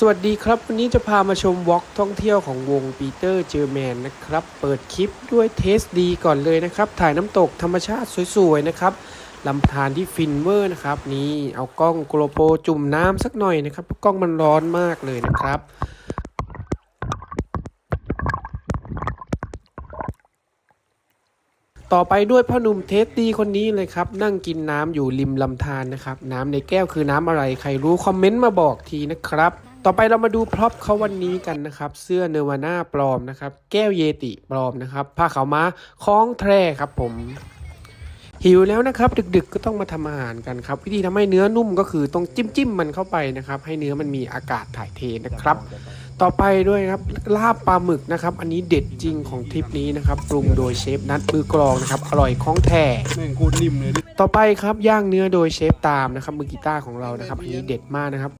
สวัสดีครับ วันนี้จะพามาชมวอล์กท่องเที่ยวของวงปีเตอร์เจอร์แมนนะครับ เปิดคลิปด้วยเทสดีก่อนเลยนะครับ ถ่ายน้ำตกธรรมชาติสวยๆนะครับลำธารที่ฟินเวอร์นะครับ นี่เอากล้องโกลโปจุ่มน้ำสักหน่อยนะครับ กล้องมันร้อนมากเลยนะครับต่อไปด้วยพ่อหนุ่มเทสดีคนนี้เลยครับ นั่งกินน้ำอยู่ริมลำธารนะครับ น้ำในแก้วคือน้ำอะไรใครรู้คอมเมนต์มาบอกทีนะครับ ต่อไปเรามาดูพร็อพเขาวันนี้กันนะครับ เสื้อเนวาน่าปลอมนะครับ แก้วเยติปลอมนะครับ ผ้าขาวม้าคล้องแทร่ครับผม หิวแล้วนะครับ ดึกๆก็ต้องมาทำอาหารกันครับ วิธีทำให้เนื้อนุ่มก็คือต้องจิ้มจิ้มๆมันเข้าไปนะครับ ให้เนื้อมันมีอากาศถ่ายเทนะครับ ต่อไปด้วยครับลาบปลาหมึกนะครับ อันนี้เด็ดจริงของทริปนี้นะครับปรุงโดยเชฟนัทมือกลองนะครับอร่อยของแท้แม่งโคตรนิ่มเลยดิต่อไปครับย่างเนื้อโดยเชฟตามนะครับมือกีตาร์ของเรานะครับ อันนี้เด็ดมากนะครับ